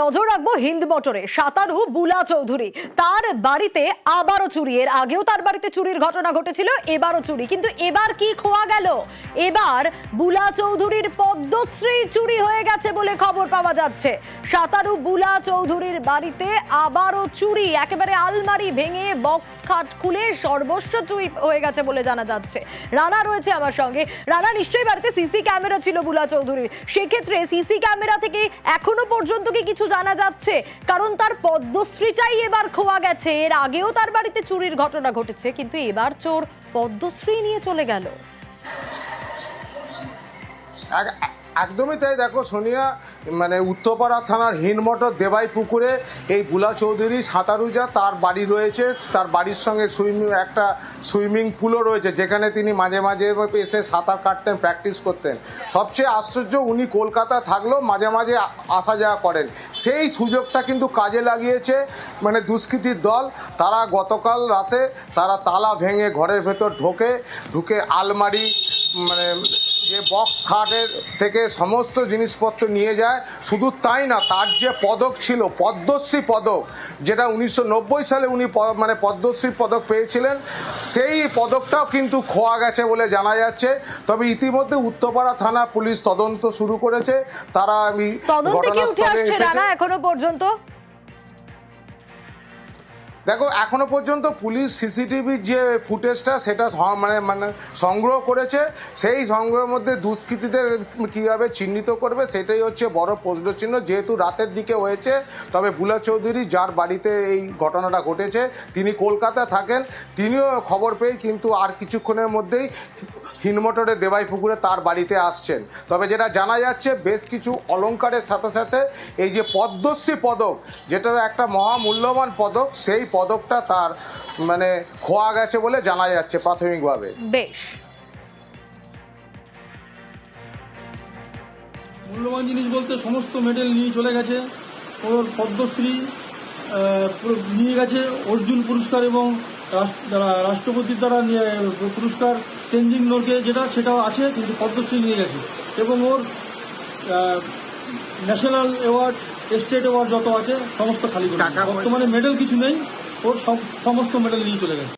নজর রাখব হিন্দ মোটরে। সাঁতারু বুলা চৌধুরী, তার বাড়িতে আবারও চুরি। এর আগেও তার বাড়িতে চুরির ঘটনা ঘটেছিল, এবারও চুরি। কিন্তু এবার কি খোয়া গেল? এবার বুলা চৌধুরীর পদ্মশ্রী চুরি হয়ে গেছে বলে খবর পাওয়া যাচ্ছে। সাঁতারু বুলা চৌধুরীর বাড়িতে আবারও চুরি। একেবারে আলমারি ভেঙে বক্স খাট খুলে সর্বস্ব চুরি হয়ে গেছে বলে জানা যাচ্ছে। রানা রয়েছে আমার সঙ্গে। রানা, নিশ্চয়ই বাড়িতে সিসি ক্যামেরা ছিল বুলা চৌধুরীর। সেক্ষেত্রে সিসি ক্যামেরা থেকে এখনও পর্যন্ত কি কিছু জানা যাচ্ছে, কারণ তার পদ্মশ্রীটাই এবার খোয়া গেছে। এর আগেও তার বাড়িতে চুরির ঘটনা ঘটেছে, কিন্তু এবার চোর পদ্মশ্রী নিয়ে চলে গেল। একদমই তাই। দেখো, সোনিয়া মানে উত্তরপাড়া থানার হিনমটর দেবাই পুকুরে এই বুলা চৌধুরী সাঁতারুজা তার বাড়ি রয়েছে। তার বাড়ির সঙ্গে সুইমিং একটা সুইমিং পুলও রয়েছে, যেখানে তিনি মাঝে মাঝে এসে সাঁতার কাটতেন, প্র্যাকটিস করতেন। সবচেয়ে আশ্চর্য, উনি কলকাতা থাকলেও মাঝে মাঝে আসা যাওয়া করেন। সেই সুযোগটা কিন্তু কাজে লাগিয়েছে মানে দুষ্কৃতীর দল। তারা গতকাল রাতে তারা তালা ভেঙে ঘরের ভেতর ঢোকে, ঢুকে আলমারি মানে যে বক্স খাটের থেকে সমস্ত জিনিসপত্র নিয়ে যায়। শুধু তাই না তার যে পদক ছিল পদ্মশ্রী পদক যেটা উনিশশো নব্বই সালে উনি মানে পদ্মশ্রী পদক পেয়েছিলেন সেই পদকটাও কিন্তু খোয়া গেছে বলে জানা যাচ্ছে। তবে ইতিমধ্যে উত্তরপাড়া থানা পুলিশ তদন্ত শুরু করেছে। তারা আমি তদন্তে কি উঠে ঘটনাস্থলে। এখনও পর্যন্ত? দেখো, এখনও পর্যন্ত পুলিশ সিসিটিভির যে ফুটেজটা সেটা মানে মানে সংগ্রহ করেছে, সেই সংগ্রহের মধ্যে দুষ্কৃতীদের কীভাবে চিহ্নিত করবে, সেটাই হচ্ছে বড় প্রশ্নচিহ্ন। যেহেতু রাতের দিকে হয়েছে, তবে বুলা চৌধুরী যার বাড়িতে এই ঘটনাটা ঘটেছে, তিনি কলকাতা থাকেন, তিনিও খবর পেয়ে কিন্তু আর কিছুক্ষণের মধ্যেই হিনমোটরে দেবাই পুকুরে তার বাড়িতে আসছেন। তবে যেটা জানা যাচ্ছে বেশ কিছু অলংকারের সাথে সাথে এই যে পদ্মশ্রী পদক যেটা একটা মহামূল্যবান পদক সেই পদকটা তার মানে খোয়া গেছে বলে জানা যাচ্ছে প্রাথমিকভাবে। বেশ। মূল্যবান জিনিস বলতে সমস্ত মেডেল নিয়ে চলে গেছে। ওর পদ্মশ্রী নিয়ে গেছে অর্জুন পুরস্কার এবং রাষ্ট্রপতির দ্বারা পুরস্কার তেনজিং নোরকে যেটা সেটাও আছে কিন্তু পদ্মশ্রী নিয়ে গেছে। এবং ওর ন্যাশনাল অ্যাওয়ার্ড স্টেট অ্যাওয়ার্ড যত আছে সমস্ত খালি বর্তমানে মেডেল কিছু নেই ওর সব সমস্ত মেডেল নিয়ে চলে গেছে।